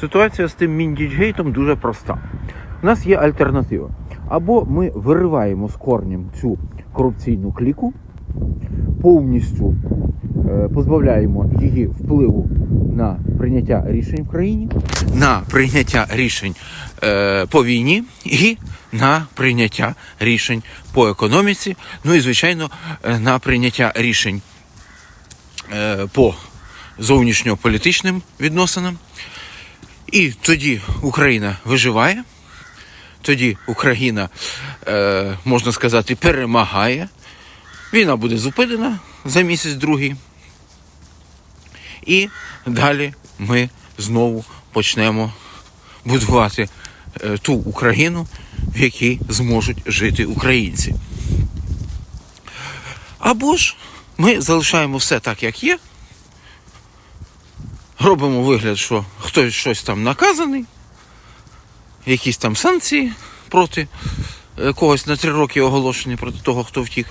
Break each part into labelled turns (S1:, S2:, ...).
S1: Ситуація з тим Міндічгейтом дуже проста. У нас є альтернатива. Або ми вириваємо з корнем цю корупційну кліку, повністю е, позбавляємо її впливу на прийняття рішень в країні, на прийняття рішень е, по війні і на прийняття рішень по економіці, ну і звичайно е, на прийняття рішень е, по зовнішньополітичним відносинам. І тоді Україна виживає, тоді Україна, е, можна сказати, перемагає. Війна буде зупинена за місяць-другий. І далі ми знову почнемо будувати е, ту Україну, в якій зможуть жити українці. Або ж ми залишаємо все так, як є, робимо вигляд, що хтось щось там наказаний, якісь там санкції проти е, когось на три роки оголошені проти того, хто втік.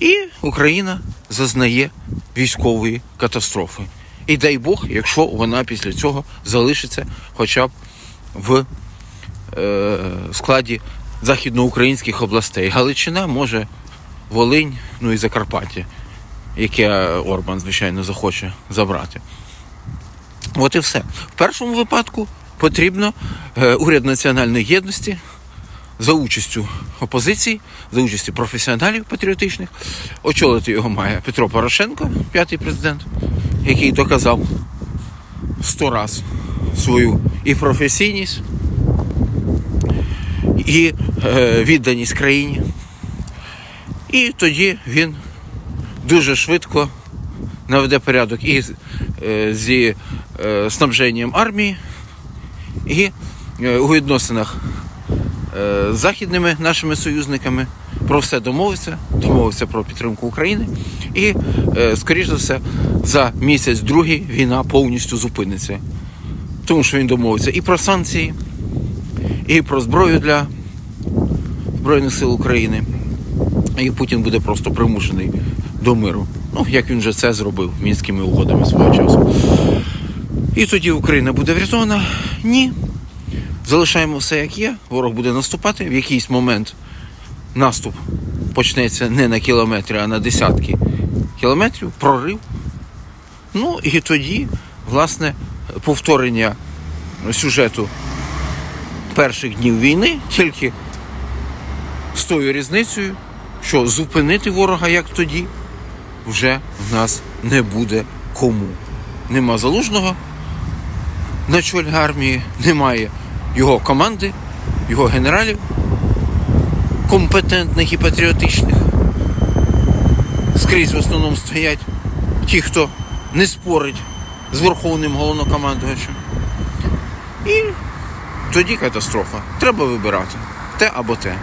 S1: І Україна зазнає військової катастрофи. І дай Бог, якщо вона після цього залишиться хоча б в е, складі західноукраїнських областей. Галичина може Волинь, ну і Закарпаття, яке Орбан, звичайно, захоче забрати. От і все. В першому випадку потрібно е, уряд національної єдності за участю опозиції, за участю професіоналів патріотичних. Очолити його має Петро Порошенко, п'ятий президент, який доказав сто раз свою і професійність, і е, відданість країні. І тоді він дуже швидко наведе порядок і е, зі снабженням армії, і е, у відносинах е, з західними нашими союзниками про все домовиться, домовиться про підтримку України. І, е, скоріш за все, за місяць-другий війна повністю зупиниться. Тому що він домовиться і про санкції, і про зброю для Збройних сил України. І Путін буде просто примушений до миру. Ну, як він вже це зробив мінськими угодами свого часу. І тоді Україна буде врятована? Ні. Залишаємо все як є. Ворог буде наступати. В якийсь момент наступ почнеться не на кілометри, а на десятки кілометрів, прорив. Ну і тоді, власне, повторення сюжету перших днів війни, тільки з тою різницею, що зупинити ворога як тоді вже в нас не буде кому. Нема залужного на чолі армії, немає його команди, його генералів компетентних і патріотичних. Скрізь в основному стоять ті, хто не спорить з верховним головнокомандувачем. І тоді катастрофа. Треба вибирати те або те.